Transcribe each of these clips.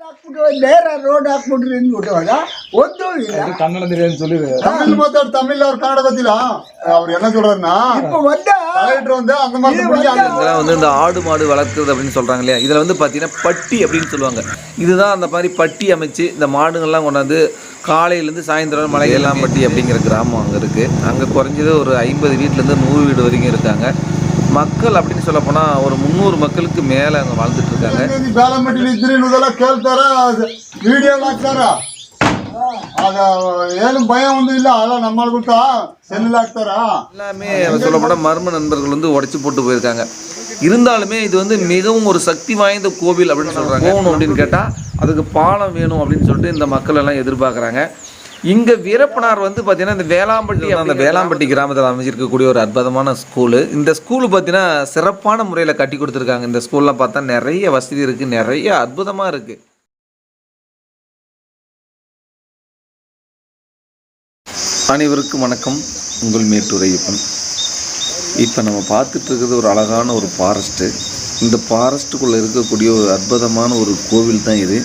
ಹಾಕ್ಬಿಟ್ಟು ನೇರ ರೋಡ್ ಹಾಕ್ಬಿಟ್ರಿ ಅಂದ್ಬಿಟ್ಟವಾಗ ಒಂದು ಇಲ್ಲ ಕನ್ನಡ ತಿಳಿಯಂತ சொல்லிடு தமிழ் மாத்தாடு தமிழ்ல அவர் கன்னட பத்தில அவர் என்ன சொல்றாருன்னா இப்போ வந்தா கலெக்டர் வந்து அந்த மாதிரி புரிஞ்சு அந்த- இதெல்லாம் வந்து இந்த ஆடு மாடு வளர்க்குறது அப்படின்னு சொல்கிறாங்க இல்லையா இதில் வந்து பார்த்தீங்கன்னா பட்டி அப்படின்னு சொல்லுவாங்க இதுதான் அந்த மாதிரி பட்டி அமைச்சு இந்த மாடுங்கள்லாம் கொண்டாந்து காலையிலேருந்து சாயந்தரம் மலையெல்லாம் பட்டி அப்படிங்கிற கிராமம் அங்கே இருக்குது அங்கே குறைஞ்சது ஒரு ஐம்பது வீட்டிலேருந்து நூறு வீடு வரைக்கும் இருக்காங்க மக்கள் அப்படின்னு சொல்ல போனால் ஒரு முந்நூறு மக்களுக்கு மேல அங்க வாழ்ந்துட்டு இருக்காங்க. எல்லாமே சொல்லப்போனால் மர்ம நண்பர்கள் வந்து உடைச்சு போட்டு போயிருக்காங்க. இருந்தாலுமே இது வந்து மிகவும் ஒரு சக்தி வாய்ந்த கோவில் அப்படின்னு சொல்றாங்க. போகணும். அப்படின்னு கேட்டா அதுக்கு பாலம் வேணும் அப்படின்னு சொல்லிட்டு இந்த மக்கள் எல்லாம் எதிர்பார்க்குறாங்க. இங்கே வீரப்பனார் வந்து பார்த்தீங்கன்னா இந்த வேளாம்பட்டி அந்த வேளாம்பட்டி கிராமத்தில் அமைச்சிருக்கக்கூடிய ஒரு அற்புதமான ஸ்கூலு இந்த ஸ்கூலு பார்த்தீங்கன்னா சிறப்பான முறையில் கட்டி கொடுத்துருக்காங்க. இந்த ஸ்கூல்லாம் பார்த்தா நிறைய வசதி இருக்குது நிறைய அற்புதமாக இருக்குது அனைவருக்கும் வணக்கம். உங்கள் மேட்டுரையப்பன். இப்போ நம்ம பார்த்துட்டு இருக்கிறது ஒரு அழகான ஒரு ஃபாரஸ்ட்டு இந்த ஃபாரஸ்ட்டுக்குள்ளே இருக்கக்கூடிய ஒரு அற்புதமான ஒரு கோவில் தான் இது.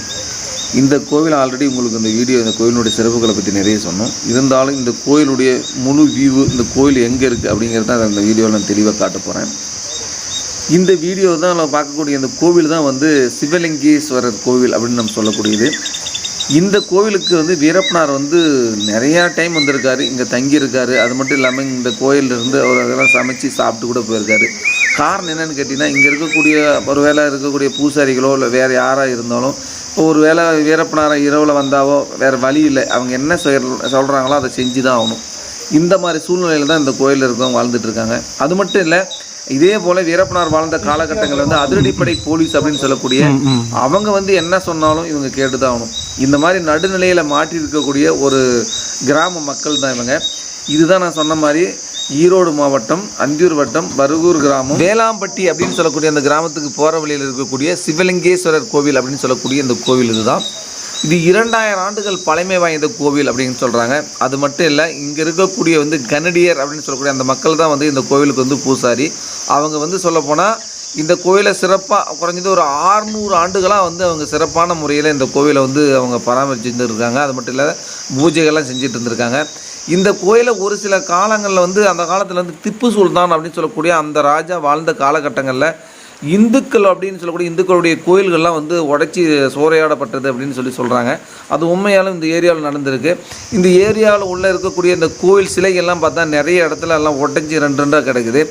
இந்த கோவில் ஆல்ரெடி உங்களுக்கு இந்த வீடியோ இந்த கோயிலுடைய சிறப்புகளை பற்றி நிறைய சொன்னோம். இருந்தாலும் இந்த கோயிலுடைய முழு வியூ இந்த கோயில் எங்கே இருக்குது அப்படிங்கிறத அந்த வீடியோவில் நான் தெளிவாக காட்ட போகிறேன் இந்த வீடியோ தான் நம்ம பார்க்கக்கூடிய இந்த கோவில் தான் வந்து சிவலிங்கேஸ்வரர் கோவில் அப்படின்னு நம்ம சொல்லக்கூடியது. இந்த கோவிலுக்கு வந்து வீரப்பனார் வந்து நிறையா டைம் வந்திருக்காரு. இங்கே தங்கியிருக்காரு. அது மட்டும் இல்லாமல் இந்த கோயில்ல இருந்து அவர் அதெல்லாம் சமைச்சு சாப்பிட்டு கூட போயிருக்காரு. காரணம் என்னன்னு கேட்டிங்கன்னா இங்கே இருக்கக்கூடிய ஒரு வேளை இருக்கக்கூடிய பூசாரிகளோ இல்லை வேறு யாராக இருந்தாலும் இப்போ ஒரு வேளை வீரப்பனாரை இரவில் வந்தாவோ வேறு வழி இல்லை. அவங்க என்ன சொல் சொல்கிறாங்களோ அதை செஞ்சு தான் ஆகணும். இந்த மாதிரி சூழ்நிலையில் தான் இந்த கோயிலில் இருக்கவங்க வாழ்ந்துட்டு இருக்காங்க. அது மட்டும் இல்லை இதே போல வீரப்பனார் வாழ்ந்த காலகட்டங்களில் வந்து அதிரடிப்படை போலீஸ் அப்படின்னு சொல்லக்கூடிய அவங்க வந்து என்ன சொன்னாலும் இவங்க கேட்டுதான் ஆகணும். இந்த மாதிரி நடுநிலையில் மாட்டி இருக்கக்கூடிய ஒரு கிராம மக்கள் தான் இவங்க. இதுதான் நான் சொன்ன மாதிரி ஈரோடு மாவட்டம் அந்தியூர் வட்டம் பருகூர் கிராமம். வேளாம்பட்டி அப்படின்னு சொல்லக்கூடிய அந்த கிராமத்துக்கு போகிற வழியில் இருக்கக்கூடிய சிவலிங்கேஸ்வரர் கோவில் அப்படின்னு சொல்லக்கூடிய இந்த கோவில் இதுதான். இது இரண்டாயிரம் ஆண்டுகள் பழமை வாய்ந்த கோவில் அப்படின்னு சொல்கிறாங்க அது மட்டும் இல்லை இங்கே இருக்கக்கூடிய வந்து கனடியர் அப்படின்னு சொல்லக்கூடிய அந்த மக்கள் தான் வந்து இந்த கோவிலுக்கு வந்து பூசாரி. அவங்க வந்து சொல்லப்போனால் இந்த கோயிலை சிறப்பாக குறைஞ்சது ஒரு ஆறுநூறு ஆண்டுகளாக வந்து அவங்க சிறப்பான முறையில் இந்த கோவிலை வந்து அவங்க பராமரிச்சுட்டு இருக்காங்க அது மட்டும் இல்லாத பூஜைகள்லாம் செஞ்சுட்டு இருந்திருக்காங்க இந்த கோயிலை ஒரு சில காலங்களில் வந்து அந்த காலத்தில் வந்து திப்பு சுல்தான் அப்படின்னு சொல்லக்கூடிய அந்த ராஜா வாழ்ந்த காலகட்டங்களில் இந்துக்கள் அப்படின்னு சொல்லக்கூடிய இந்துக்களுடைய கோயில்கள்லாம் வந்து உடைச்சி சூறையாடப்பட்டது அப்படின்னு சொல்லி சொல்கிறாங்க அது உண்மையாலும் இந்த ஏரியாவில் நடந்திருக்கு. இந்த ஏரியாவில் உள்ளே இருக்கக்கூடிய இந்த கோயில் சிலைகள்லாம் பார்த்தா நிறைய இடத்துல எல்லாம் உடஞ்சி ரெண்டு ரெண்டாக கிடக்குது.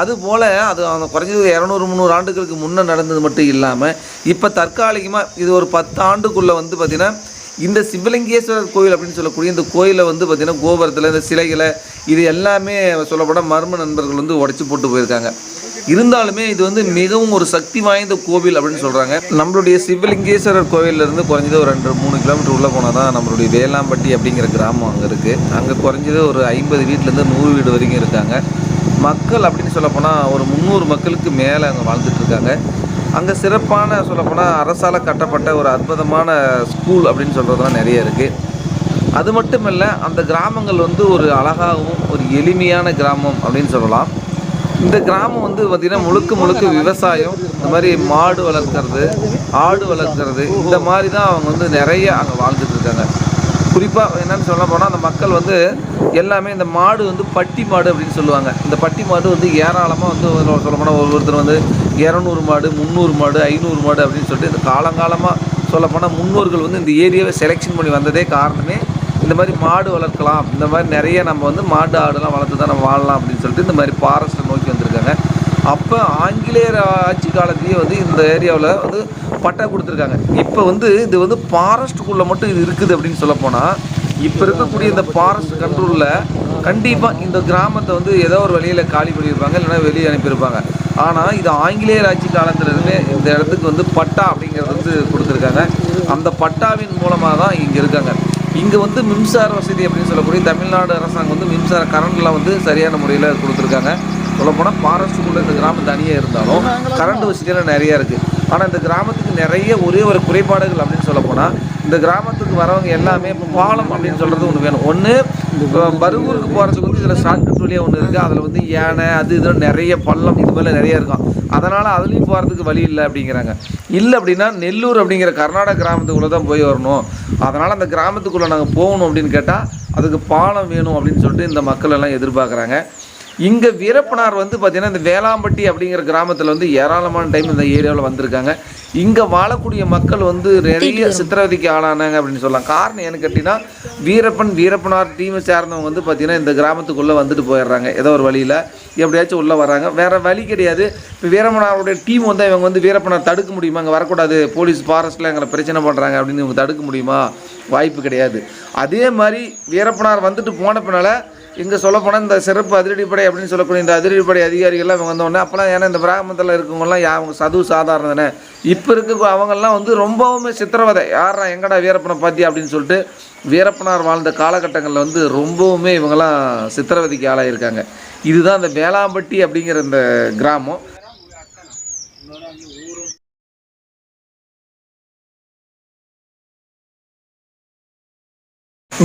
அதுபோல் அது அந்த குறைஞ்சது இரநூறு முந்நூறு ஆண்டுகளுக்கு முன்னே நடந்தது மட்டும் இல்லாமல் இப்போ தற்காலிகமாக இது ஒரு பத்து ஆண்டுக்குள்ளே வந்து பார்த்திங்கன்னா இந்த சிவலிங்கேஸ்வரர் கோயில் அப்படின்னு சொல்லக்கூடிய இந்த கோயிலை வந்து பார்த்திங்கன்னா கோபுரத்தில் இந்த சிலைகளை இது எல்லாமே சொல்லப்போனால் மர்ம நண்பர்கள் வந்து உடைச்சி போட்டு போயிருக்காங்க. இருந்தாலுமே இது வந்து மிகவும் ஒரு சக்தி வாய்ந்த கோவில் அப்படின்னு சொல்கிறாங்க நம்மளுடைய சிவலிங்கேஸ்வரர் கோவில்ல குறைஞ்சது ஒரு ரெண்டு மூணு கிலோமீட்டர் உள்ளே போனால் தான் நம்மளுடைய வேளாம்பட்டி அப்படிங்கிற கிராமம் அங்கே இருக்குது அங்கே குறைஞ்சது ஒரு ஐம்பது வீட்டிலேருந்து நூறு வீடு வரைக்கும் இருக்காங்க. மக்கள் அப்படின்னு சொல்லப்போனால் ஒரு முந்நூறு மக்களுக்கு மேலே அங்கே வாழ்ந்துட்டு இருக்காங்க. அங்கே சிறப்பான சொல்லப்போனால் அரசால் கட்டப்பட்ட ஒரு அற்புதமான ஸ்கூல் அப்படின்னு சொல்கிறதுலாம் நிறைய இருக்குது அது மட்டும் இல்லை அந்த கிராமங்கள் வந்து ஒரு அழகாகவும் ஒரு எளிமையான கிராமம் அப்படின்னு சொல்லலாம். இந்த கிராமம் வந்து பார்த்திங்கன்னா முழுக்க முழுக்க விவசாயம் இந்த மாதிரி மாடு வளர்க்குறது ஆடு வளர்க்குறது இந்த மாதிரி தான் அவங்க வந்து நிறைய அங்கே வாழ்ந்துட்டு இருக்காங்க. குறிப்பாக என்னென்னு சொல்ல போனால் அந்த மக்கள் வந்து எல்லாமே இந்த மாடு வந்து பட்டி மாடு அப்படின்னு சொல்லுவாங்க. இந்த பட்டி மாடு வந்து ஏராளமாக வந்து சொல்ல போனால் ஒவ்வொருத்தர் வந்து இரநூறு மாடு முந்நூறு மாடு ஐநூறு மாடு அப்படின்னு சொல்லிட்டு இந்த காலங்காலமாக சொல்ல போனால் முன்னோர்கள் வந்து இந்த ஏரியாவை செலெக்ஷன் பண்ணி வந்ததே காரணமே இந்த மாதிரி மாடு வளர்க்கலாம். இந்த மாதிரி நிறைய நம்ம வந்து மாடு ஆடுலாம் வளர்த்து தான் நம்ம வாழலாம் அப்படின்னு சொல்லிட்டு இந்த மாதிரி ஃபாரஸ்ட்டை நோக்கி வந்திருக்காங்க. அப்போ ஆங்கிலேயர் ஆட்சி காலத்திலேயே வந்து இந்த ஏரியாவில் வந்து பட்டா கொடுத்துருக்காங்க. இப்போ வந்து இது வந்து ஃபாரஸ்ட்டுக்குள்ளே மட்டும் இது இருக்குது அப்படின்னு சொல்லப்போனால் இப்போ இருக்கக்கூடிய இந்த ஃபாரஸ்ட் கண்ட்ரோலில் கண்டிப்பாக இந்த கிராமத்தை வந்து ஏதோ ஒரு வழியில் காலி பண்ணியிருப்பாங்க இல்லைன்னா வெளியே அனுப்பியிருப்பாங்க. ஆனால் இது ஆங்கிலேயர் ஆட்சி காலத்துலேருந்தே இந்த இடத்துக்கு வந்து பட்டா அப்படிங்கிறது வந்து கொடுத்துருக்காங்க. அந்த பட்டாவின் மூலமாக தான் இங்கே இருக்காங்க. இங்கே வந்து மின்சார வசதி அப்படின்னு சொல்லக்கூடிய தமிழ்நாடு அரசாங்கம் வந்து மின்சார கரண்ட்லாம் வந்து சரியான முறையில் கொடுத்துருக்காங்க. சொல்லப்போனால் ஃபாரஸ்ட்டுக்குள்ளே இந்த கிராமம் தனியாக இருந்தாலும் கரண்ட் வசதியெல்லாம் நிறையா இருக்குது ஆனால் இந்த கிராமத்துக்கு நிறைய ஒரே ஒரு குறைபாடுகள் அப்படின்னு சொல்லப்போனால் இந்த கிராமத்துக்கு வரவங்க எல்லாமே இப்போ பாலம் அப்படின்னு சொல்கிறது ஒன்று வேணும். ஒன்று இப்போ பருகூருக்கு போகிறதுக்கு வந்து இதில் ஷார்ட்கட் வழியாக ஒன்று இருக்குது அதில் வந்து யானை அது இதெல்லாம் நிறைய பள்ளம் இது மாதிரிலாம் நிறைய இருக்கும். அதனால் அதுலேயும் போகிறதுக்கு வழி இல்லை அப்படிங்கிறாங்க. இல்லை அப்படின்னா நெல்லூர் அப்படிங்கிற கர்நாடக கிராமத்துக்குள்ளே தான் போய் வரணும். அதனால் அந்த கிராமத்துக்குள்ளே நாங்கள் போகணும் அப்படின்னு கேட்டால் அதுக்கு பாலம் வேணும் அப்படின்னு சொல்லிட்டு இந்த மக்கள் எல்லாம் எதிர்பார்க்குறாங்க. இங்கே வீரப்பனார் வந்து பார்த்திங்கன்னா இந்த வேளாம்பட்டி அப்படிங்கிற கிராமத்தில் வந்து ஏராளமான டைம் இந்த ஏரியாவில் வந்திருக்காங்க. இங்கே வாழக்கூடிய மக்கள் வந்து நிறைய சித்திரவதைக்கு ஆளானாங்க அப்படின்னு சொல்லலாம். காரணம் ஏன்னு கேட்டிங்கன்னா வீரப்பன் வீரப்பனார் டீமை சேர்ந்தவங்க வந்து பார்த்தீங்கன்னா இந்த கிராமத்துக்குள்ளே வந்துட்டு போயிடுறாங்க. ஏதோ ஒரு வழியில் எப்படியாச்சும் உள்ளே வராங்க. வேறு வழி கிடையாது. இப்போ வீரப்பனாருடைய டீம் வந்து இவங்க வந்து வீரப்பனார் தடுக்க முடியுமா? அங்கே வரக்கூடாது. போலீஸ் ஃபாரஸ்ட்டில் எங்களை பிரச்சனை பண்ணுறாங்க அப்படின்னு இவங்க தடுக்க முடியுமா? வாய்ப்பு கிடையாது. அதே மாதிரி வீரப்பனார் வந்துட்டு போன பின்னால் இங்கே சொல்லப்போனால் இந்த சிறப்பு அதிரடிப்படை அப்படின்னு சொல்லக்கூடிய இந்த அதிரடிப்படை அதிகாரிகள்லாம் இவங்க வந்தோடனே அப்போலாம் ஏன்னா இந்த கிராமத்தில் இருக்கவங்கலாம் அவங்க சதுவு சாதாரண தானே. இப்போ இருக்க அவங்கெல்லாம் வந்து ரொம்பவுமே சித்திரவதை. யாரா எங்கடா வீரப்பனை பாத்தி அப்படின்னு சொல்லிட்டு வீரப்பனார் வாழ்ந்த காலகட்டங்களில் வந்து ரொம்பவுமே இவங்கெல்லாம் சித்திரவதைக்கு ஆளாயிருக்காங்க. இதுதான் அந்த வேளாம்பட்டி அப்படிங்கிற இந்த கிராமம்.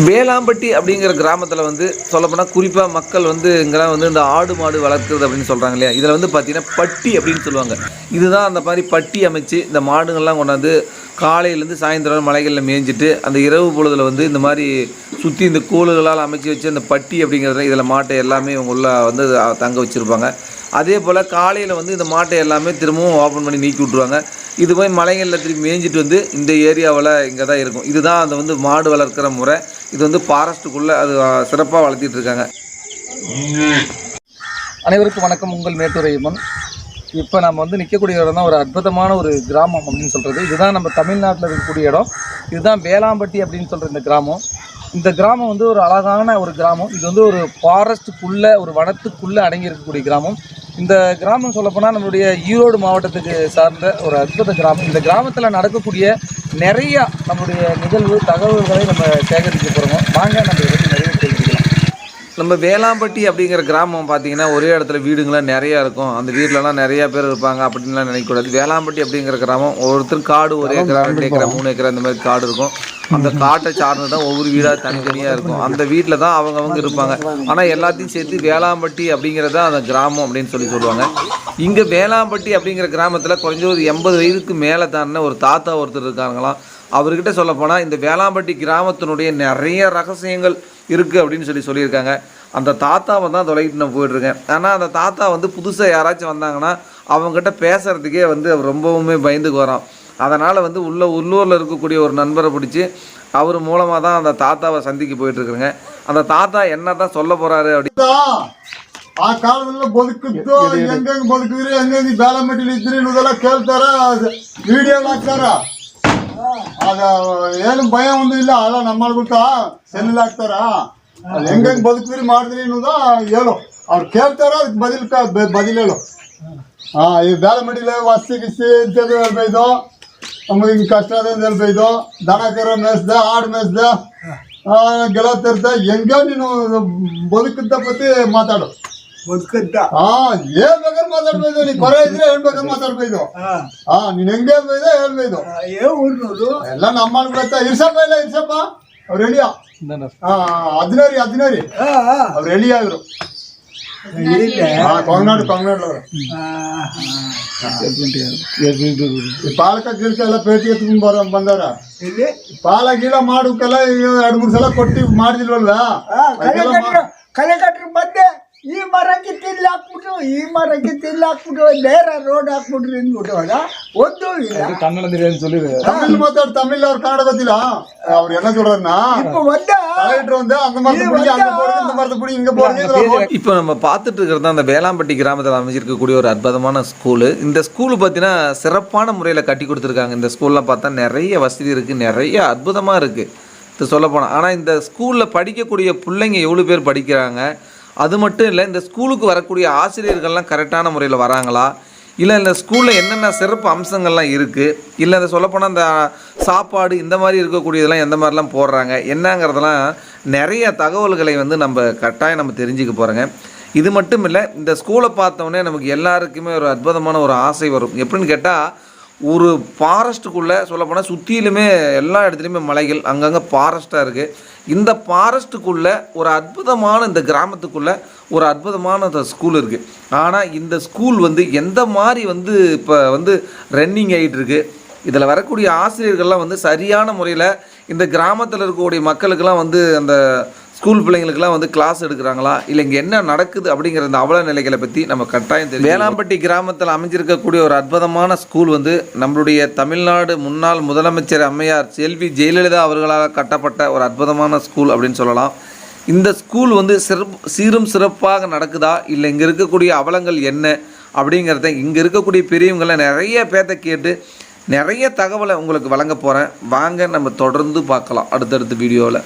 வேளாம்பட்டி அப்படிங்கிற கிராமத்தில் வந்து சொல்லப்போனால் குறிப்பாக மக்கள் வந்து இங்கெல்லாம் வந்து இந்த ஆடு மாடு வளர்க்குறது அப்படின்னு சொல்கிறாங்க இல்லையா? இதில் வந்து பார்த்திங்கன்னா பட்டி அப்படின்னு சொல்லுவாங்க. இதுதான் அந்த மாதிரி பட்டி அமைச்சு இந்த மாடுங்கள்லாம் கொண்டாந்து காலையிலேருந்து சாயந்தரம் மலைகளில் மேய்ஞ்சிட்டு அந்த இரவு பொழுதில் வந்து இந்த மாதிரி சுற்றி இந்த கோளுகளால் அமைச்சு வச்சு அந்த பட்டி அப்படிங்கிறத இதில் மாட்டை எல்லாமே இவங்க உள்ள வந்து தங்க வச்சுருப்பாங்க. அதே போல் காலையில் வந்து இந்த மாட்டை எல்லாமே திரும்பவும் ஓப்பன் பண்ணி நீக்கி விட்ருவாங்க இது போய் மலைகளில் திரும்பி மேய்ஞ்சிட்டு வந்து இந்த ஏரியாவில் இங்கே தான் இருக்கும். இதுதான் அந்த வந்து மாடு வளர்க்குற முறை. இது வந்து ஃபாரஸ்ட்டுக்குள்ளே அது சிறப்பாக வளர்த்திட்டு இருக்காங்க. அனைவருக்கும் வணக்கம். உங்கள் மேட்டுரையம்மன் இப்போ நம்ம வந்து நிற்கக்கூடிய இடம் தான் ஒரு அற்புதமான ஒரு கிராமம் அப்படின்னு சொல்கிறது இதுதான் நம்ம தமிழ்நாட்டில் இருக்கக்கூடிய இடம். இதுதான் வேளாம்பட்டி அப்படின்னு சொல்கிற இந்த கிராமம். இந்த கிராமம் வந்து ஒரு அழகான ஒரு கிராமம். இது வந்து ஒரு ஃபாரஸ்ட்டுக்குள்ளே ஒரு வனத்துக்குள்ளே அடங்கி இருக்கக்கூடிய கிராமம். இந்த கிராமம் சொல்லப்போனால் நம்மளுடைய ஈரோடு மாவட்டத்துக்கு சார்ந்த ஒரு அற்புத கிராமம். இந்த கிராமத்தில் நடக்கக்கூடிய நிறையா நம்மளுடைய நிகழ்வு தகவல்களை நம்ம சேகரிக்க போகிறோம் வாங்க நம்ம இதை நிறைய தெரிஞ்சுக்கலாம். நம்ம வேளாம்பட்டி அப்படிங்கிற கிராமம் பார்த்தீங்கன்னா ஒரே இடத்துல வீடுங்களாம் நிறையா இருக்கும். அந்த வீட்டிலலாம் நிறையா பேர் இருப்பாங்க அப்படின்லாம் நினைக்கக்கூடாது. வேளாம்பட்டி அப்படிங்கிற கிராமம் ஒவ்வொருத்தரும் காடு ஒரு ஏக்கரா ரெண்டு ஏக்கரா மூணு ஏக்கரா இந்த மாதிரி காடு இருக்கும். அந்த காட்டை சார்ந்து தான் ஒவ்வொரு வீடாக தனித்தனியாக இருக்கும். அந்த வீட்டில் தான் அவங்கவங்க இருப்பாங்க. ஆனால் எல்லாத்தையும் சேர்த்து வேளாம்பட்டி அப்படிங்கிறது தான் அந்த கிராமம் அப்படின்னு சொல்லி சொல்லுவாங்க. இங்கே வேளாம்பட்டி அப்படிங்கிற கிராமத்தில் குறைஞ்ச ஒரு எண்பது வயதுக்கு மேலே தாண்டின ஒரு தாத்தா ஒருத்தர் இருக்காங்களாம். அவர்கிட்ட சொல்லப்போனால் இந்த வேளாம்பட்டி கிராமத்தினுடைய நிறைய ரகசியங்கள் இருக்குது அப்படின்னு சொல்லி சொல்லியிருக்காங்க. அந்த தாத்தாவை தான் தொலைகிட்டு நான் போயிட்டுருக்கேன். ஆனால் அந்த தாத்தா வந்து புதுசாக யாராச்சும் வந்தாங்கன்னா அவங்ககிட்ட பேசுகிறதுக்கே வந்து அவர் ரொம்பவுமே பயந்துக்கு வரான். அதனால் வந்து உள்ள உள்ளூரில் இருக்கக்கூடிய ஒரு நண்பரை பிடிச்சி அவர் மூலமாக தான் அந்த தாத்தாவை சந்திக்க போயிட்டுருக்குறேங்க அந்த தாத்தா என்ன தான் சொல்ல போகிறாரு அப்படி ಆ ಕಾಲದಲ್ಲಿ ಬದುಕಿದ್ದು ಹೆಂಗ್ ಬದುಕಿದ್ರಿ ಹೆಂಗ್ ಬೇಲೆ ಮೆಟ್ಟಿಲ್ ಇದ್ರಿ ಅನ್ನೋದೆಲ್ಲ ಕೇಳ್ತಾರ ವಿಡಿಯೋ ಹಾಕ್ತಾರ ಅದ ಏನು ಭಯ ಒಂದು ಇಲ್ಲ ಅಲ್ಲ ನಮ್ಮ ಗೊತ್ತಾ ಸೆಲ್ ಹಾಕ್ತಾರ ಅದ್ ಹೆಂಗ್ ಹೆಂಗ್ ಬದುಕಿದ್ರಿ ಮಾಡಿದ್ರಿ ಅನ್ನೋದ ಹೇಳು ಅವ್ರು ಕೇಳ್ತಾರ ಅದಕ್ಕೆ ಬದಿಲ್ ಕ- ಬ- ಬದಿಲ್ ಹೇಳು ಹಾ ಈ ಬೇಲೆ ಮೆಟ್ಟಿಲ ವಸ್ತಿ ಗಿಸ್ತಿ ಅಂತೇಳಿ ಹೇಳ್ಬೈದು ನಮಗೆ ಹಿಂಗ್ ಕಷ್ಟ ಅದ ಅಂತ ಹೇಳ್ಬೈದು ದನ ಕರ ಮೇಯಿಸ್ದೆ ಆಡು ಮೇಯಿಸ್ದೆ ಮೇಸ್ದ ಗೆಳತಿರ್ದ ಹೆಂಗ ನೀನು ಬದುಕಿದ್ದ ಪತಿ ಮಾತಾಡು. ಬದುಕಿದ್ದ? ಹಾ ಏನ್ ಬೇಕಾದ್ರೆ ಮಾತಾಡ್ಬೋದು ನೀ ಕೊರೆ ಇದ್ರೆ ಏನ್ ಬೇಕಾದ್ರೆ ಮಾತಾಡ್ಬೋದು ಹಾ. ನೀನ್ ಹೆಂಗೆ ಹೇಳ್ಬೋದು ಹೇಳ್ಬೋದು ಏ ಊರ್ನೋರು ಎಲ್ಲ ನಮ್ಮ ಗೊತ್ತಾ? ಇರ್ಸಪ್ಪ ಇಲ್ಲ ಇರ್ಸಪ್ಪ ಅವ್ರು ರೆಡಿಯಾ ಹದಿನಾರಿ ಹದಿನಾರಿ ಅವ್ರು ರೆಡಿ ಆದ್ರು ಇಲ್ಲೇ. ಹಾ ಕೊಂಗ್ನಾಡು ಕೊಂಗ್ನಾಡು ಅವ್ರು ಆ, ಈ ಪಾಲಕ ಗಿಲ್ಕ ಎಲ್ಲ ಪೇಟಿ ಎತ್ಕೊಂಡ್ ಬರ ಬಂದವ್ರ ಇಲ್ಲಿ ಪಾಲ ಗೀಲ ಮಾಡೋಕೆಲ್ಲ ಈಗ ಎರಡ್ ಮೂರ್ ಸಲ ಕೊಟ್ಟಿ ಮಾಡಿದಿಲ್ವಲ್ಲ ಆ, ಕಲೆ ಕಟ್ರು ಕಲೆ ಕಟ್ರು ಬಂದೆ ಈ ಮರಕ್ಕೆ ತಿಲ್ಲಿ ಹಾಕ್ಬಿಟ್ಟು ಈ ಮರಕ್ಕೆ ತಿಲ್ಲಿ ಹಾಕ್ಬಿಟ್ಟು ನೇರ ರೋಡ್ ಹಾಕ್ಬಿಟ್ರು ಅಂದ್ಬಿಟ್ಟವಾಗ ಒಂದು ಇಲ್ಲ கண்ணளந்திரன்னு சொல்லி ತಮಿಳ್ ಮಾತಾಡ್ ತಮಿಳ್ ಅವ್ರು ಕನ್ನಡ ಗೊತ್ತಿಲ್ಲ ಅವ್ರು என்ன சொல்றதுன்னா இப்ப வந்தா தலையிட்டு வந்து அந்த மரத்தை பிடிச்சி அங்க போறது இந்த மரத்தை பிடி இங்க போறது இதுல இப்போ நம்ம பார்த்துட்டு இருக்கிறது தான் அந்த வேளாம்பட்டி கிராமத்தில் அமைச்சிருக்கக்கூடிய ஒரு அற்புதமான ஸ்கூலு இந்த ஸ்கூலு பார்த்தீங்கன்னா சிறப்பான முறையில் கட்டி கொடுத்துருக்காங்க இந்த ஸ்கூல்லாம் பார்த்தா நிறைய வசதி இருக்குது நிறைய அற்புதமாக இருக்குது இது சொல்லப்போனால் ஆனால் இந்த ஸ்கூலில் படிக்கக்கூடிய பிள்ளைங்க எவ்வளோ பேர் படிக்கிறாங்க அது மட்டும் இல்லை இந்த ஸ்கூலுக்கு வரக்கூடிய ஆசிரியர்கள்லாம் கரெக்டான முறையில் வராங்களா? இல்லை இந்த ஸ்கூலில் என்னென்ன சிறப்பு அம்சங்கள்லாம் இருக்குது இல்லை இந்த சொல்லப்போனால் இந்த சாப்பாடு இந்த மாதிரி இருக்கக்கூடியதெல்லாம் எந்த மாதிரிலாம் போடுறாங்க? என்னங்கிறதெல்லாம் நிறைய தகவல்களை வந்து நம்ம கட்டாயம் நம்ம தெரிஞ்சுக்க போகிறோங்க இது மட்டும் இல்லை இந்த ஸ்கூலை பார்த்தோன்னே நமக்கு எல்லாருக்குமே ஒரு அற்புதமான ஒரு ஆசை வரும். எப்படின்னு கேட்டால் ஒரு ஃபாரஸ்ட்டுக்குள்ளே சொல்லப்போனால் சுற்றிலுமே எல்லா இடத்துலையுமே மலைகள் அங்கங்கே ஃபாரஸ்ட்டாக இருக்குது இந்த ஃபாரஸ்ட்டுக்குள்ளே ஒரு அற்புதமான இந்த கிராமத்துக்குள்ளே ஒரு அற்புதமான அந்த ஸ்கூல் இருக்குது ஆனால் இந்த ஸ்கூல் வந்து எந்த மாதிரி வந்து இப்போ வந்து ரன்னிங் ஆகிட்டு இருக்கு இதில் வரக்கூடிய ஆசிரியர்கள்லாம் வந்து சரியான முறையில் இந்த கிராமத்தில் இருக்கக்கூடிய மக்களுக்கெல்லாம் வந்து அந்த ஸ்கூல் பிள்ளைங்களுக்கெல்லாம் வந்து கிளாஸ் எடுக்கிறாங்களா? இல்லை இங்கே என்ன நடக்குது அப்படிங்கிற அந்த அவல நிலைகளை பற்றி நம்ம கட்டாயம் தெரியும் வேளாம்பட்டி கிராமத்தில் அமைஞ்சிருக்கக்கூடிய ஒரு அற்புதமான ஸ்கூல் வந்து நம்மளுடைய தமிழ்நாடு முன்னாள் முதலமைச்சர் அம்மையார் செல்வி ஜெயலலிதா அவர்களால் கட்டப்பட்ட ஒரு அற்புதமான ஸ்கூல் அப்படின்னு சொல்லலாம். இந்த ஸ்கூல் வந்து சிறப்பு சீரும் சிறப்பாக நடக்குதா? இல்லை இங்கே இருக்கக்கூடிய அவலங்கள் என்ன? அப்படிங்கிறத இங்கே இருக்கக்கூடிய பெரியவங்களை நிறைய பேர்த்த கேட்டு நிறைய தகவலை உங்களுக்கு வழங்க போகிறேன் வாங்க நம்ம தொடர்ந்து பார்க்கலாம். அடுத்தடுத்த வீடியோவில்